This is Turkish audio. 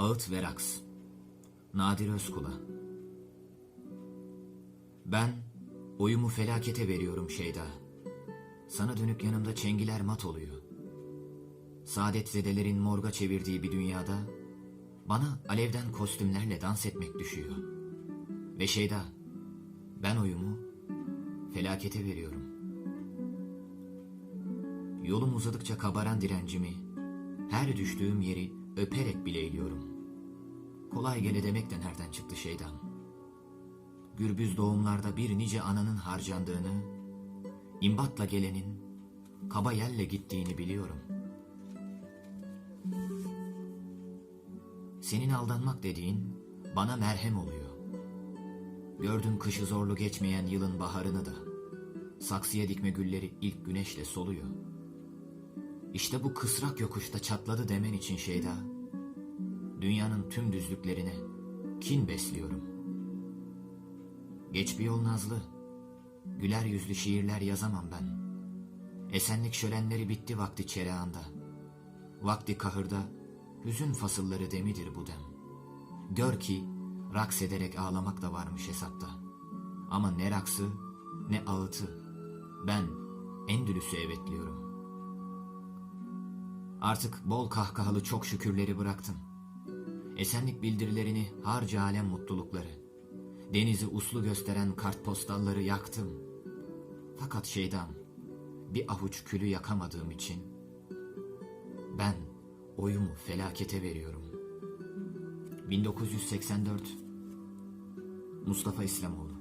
Ağıt ve Raks Nadir Özkula Ben oyumu felakete veriyorum Şeyda. Sana dönük yanımda çengiler mat oluyor. Saadetzedelerin morga çevirdiği bir dünyada bana alevden kostümlerle dans etmek düşüyor. Ve Şeyda, ben oyumu felakete veriyorum. Yolum uzadıkça kabaran direncimi, her düştüğüm yeri öperek bileyliyorum. Kolay gele demek de nereden çıktı şeydan? Gürbüz doğumlarda bir nice ananın harcandığını, imbatla gelenin kaba yelle gittiğini biliyorum. Senin aldanmak dediğin bana merhem oluyor. Gördüm kışı zorlu geçmeyen yılın baharını da. Saksıya dikme gülleri ilk güneşle soluyor. İşte bu kısrak yokuşta çatladı demen için Şeyda. Dünyanın tüm düzlüklerine kin besliyorum. Geç bir yol nazlı. Güler yüzlü şiirler yazamam ben. Esenlik şölenleri bitti vakti çereğanda. Vakti kahırda hüzün fasılları demidir bu dem. Gör ki raks ederek ağlamak da varmış hesapta. Ama ne raksı ne ağıtı. Ben Endülüs'ü evetliyorum. Artık bol kahkahalı çok şükürleri bıraktım. Esenlik bildirilerini harca alem mutlulukları. Denizi uslu gösteren kartpostalları yaktım. Fakat şeydan bir avuç külü yakamadığım için ben oyumu felakete veriyorum. 1984 Mustafa İslamoğlu